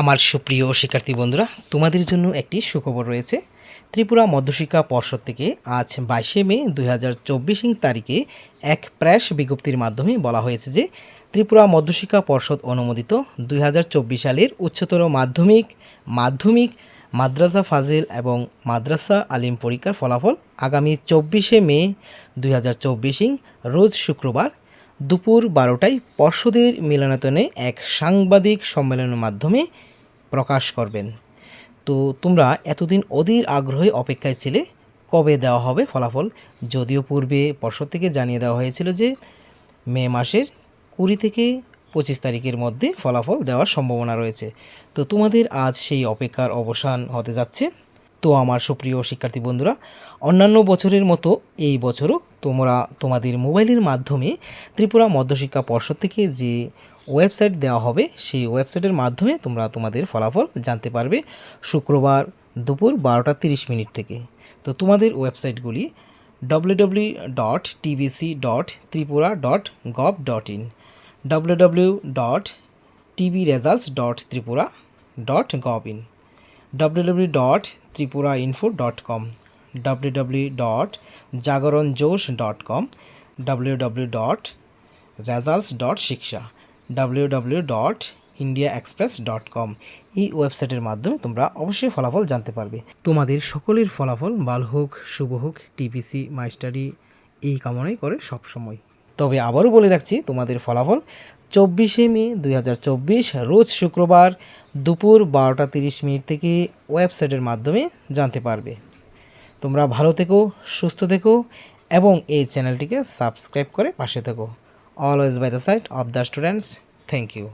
আমার সুপ্রিয় শিক্ষার্থী বন্ধুরা, তোমাদের জন্য একটি সুখবর রয়েছে। ত্রিপুরা মধ্যশিক্ষা পর্ষদ থেকে আজ বাইশে মে দুই হাজার চব্বিশ তারিখে এক প্রেস বিজ্ঞপ্তির মাধ্যমে বলা হয়েছে যে, ত্রিপুরা মধ্যশিক্ষা পর্ষদ অনুমোদিত দুই হাজার চব্বিশ সালের উচ্চতর মাধ্যমিক মাধ্যমিক, মাদ্রাসা ফাজিল এবং মাদ্রাসা আলিম পরীক্ষার ফলাফল আগামী চব্বিশে মে দুই হাজার চব্বিশ রোজ শুক্রবার দুপুর বারোটায় পর্ষদের মিলনায়তনে এক সাংবাদিক সম্মেলনের মাধ্যমে প্রকাশ করবেন। তো তোমরা এতদিন অধীর আগ্রহে অপেক্ষায় ছিলে, কবে দেওয়া হবে ফলাফল? যদিও পূর্বে পর্ষদ থেকে জানিয়ে দেওয়া হয়েছিল যে, মে মাসের কুড়ি থেকে পঁচিশ তারিখের মধ্যে ফলাফল দেওয়ার সম্ভাবনা রয়েছে। তো তোমাদের আজ সেই অপেক্ষার অবসান হতে যাচ্ছে। তো আমার সুপ্রিয় শিক্ষার্থী বন্ধুরা, অন্যান্য বছরের মতো এই বছরও তোমরা তোমাদের মোবাইলের মাধ্যমে ত্রিপুরা মধ্যশিক্ষা পর্ষদ থেকে যে ওয়েবসাইট দেওয়া হবে, সেই ওয়েবসাইটের মাধ্যমে তোমরা তোমাদের ফলাফল জানতে পারবে শুক্রবার দুপুর বারোটা তিরিশ মিনিট থেকে। তো তোমাদের ওয়েবসাইটগুলি www.tbc.tripura.gov.in dot TBC dot Tripura dot gov dot in W dot TV results dot Tripura dot gov in www.tripurainfo.com dot Tripura info dot com dot Jagran Josh dot com dot results dot Shiksha dot India express dot com এই ওয়েবসাইটের মাধ্যমে তোমরা অবশ্যই ফলাফল জানতে পারবে। তোমাদের সকলের ফলাফল ভালো হোক, শুভ হোক টিপিসি মাই স্টাডি এই কামনাই করে সব সময় তবে আবারও বলে রাখছি তোমাদের ফলাফল চব্বিশে মে দু হাজার চব্বিশ, রোজ শুক্রবার দুপুর বারোটা তিরিশ মিনিট থেকে ওয়েবসাইটের মাধ্যমে জানতে পারবে। তোমরা ভালো থেকো, সুস্থ থেকো এবং এই চ্যানেলটিকে সাবস্ক্রাইব করে পাশে থেকো। Always by the side of the students thank you